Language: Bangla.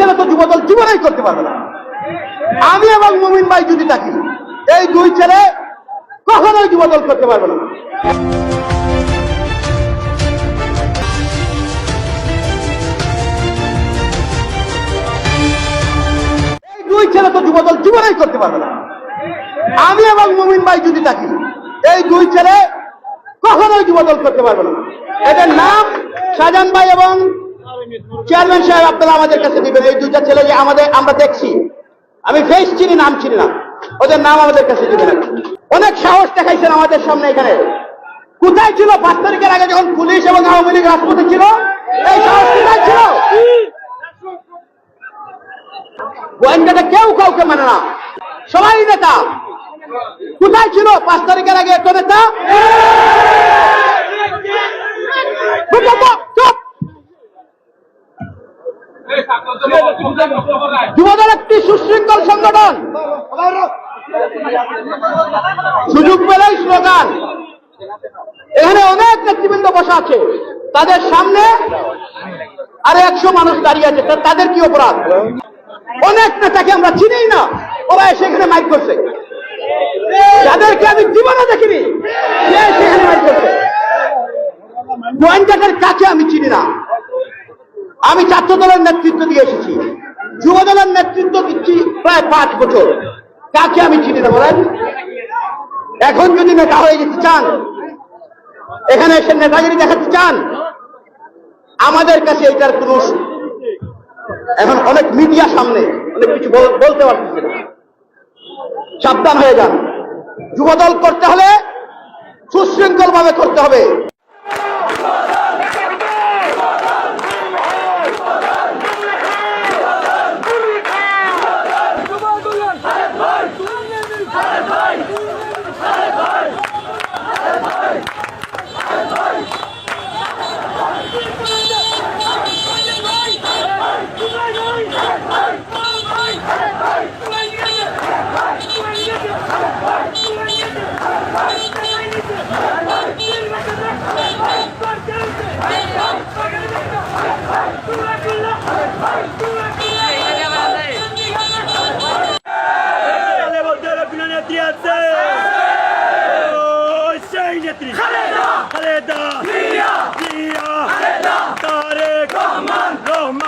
ছেলে তো যুবদল জীবনেই করতে পারবে না। আমি এবং মুমিন ভাই যদি থাকি, এই দুই ছেলে কখনোই যুবদল করতে পারবে না। দুই ছেলে তো যুবদল জীবনেই করতে পারবে না। আমি এবং মুমিন ভাই যদি থাকি, এই দুই ছেলে কখনোই যুবদল করতে পারবে না। এদের নাম শাহজাহান ভাই এবং চেয়ারম্যান সাহেব আপনারা আমাদের কাছে দিবেন, এই দুইটা ছেলে যে আমাদের, আমরা দেখছি। আমি ফেস চিনি, নাম চিনি না। ওদের নাম আমাদের কাছে দিবেন। অনেক সাহস দেখাইছেন আমাদের সামনে এখানে। কোথায় ছিল? পাঁচ তারিখের আগে যখন পুলিশ এবং আওয়ামী লীগ কোথায় ছিল? গোয়েন্দাটা কেউ কাউকে মানে না। সবাই নেতা। কোথায় ছিল? পাঁচ তারিখের আগে এত নেতা? যুবদল একটি সুশৃঙ্খল সংগঠন। সুযোগ পেলেই স্লোগান এখানে অনেক নেতৃবৃন্দ বসা আছে। তাদের সামনে আরে একশো মানুষ দাঁড়িয়ে আছে। তাদের কি অপরাধ? অনেক নেতাকে আমরা চিনি না। ওরা এসে এখানে মাইক করছে। যাদেরকে আমি জীবনে দেখিনি, সে এসে মাইক করছে। গোয়েন্দাদের কাছে আমি চিনি না। আমি ছাত্র দলের নেতৃত্ব দিয়ে এসেছি। যুব দলের নেতৃত্ব দিচ্ছি প্রায় পাঁচ বছর। কাকে আমি চিনি না বলেন? এখন যদি নেতা হয়ে যেতে চান, এখানে এসে নেতাগিরি দেখাতে চান, আমাদের কাছে এটার কোনো এখন অনেক মিডিয়া সামনে অনেক কিছু বল- বলতে পারতেছে না। সাবধান হয়ে যান। যুবদল করতে হলে সুশৃঙ্খল ভাবে করতে হবে। খালেদা জিয়া তারেক রহমান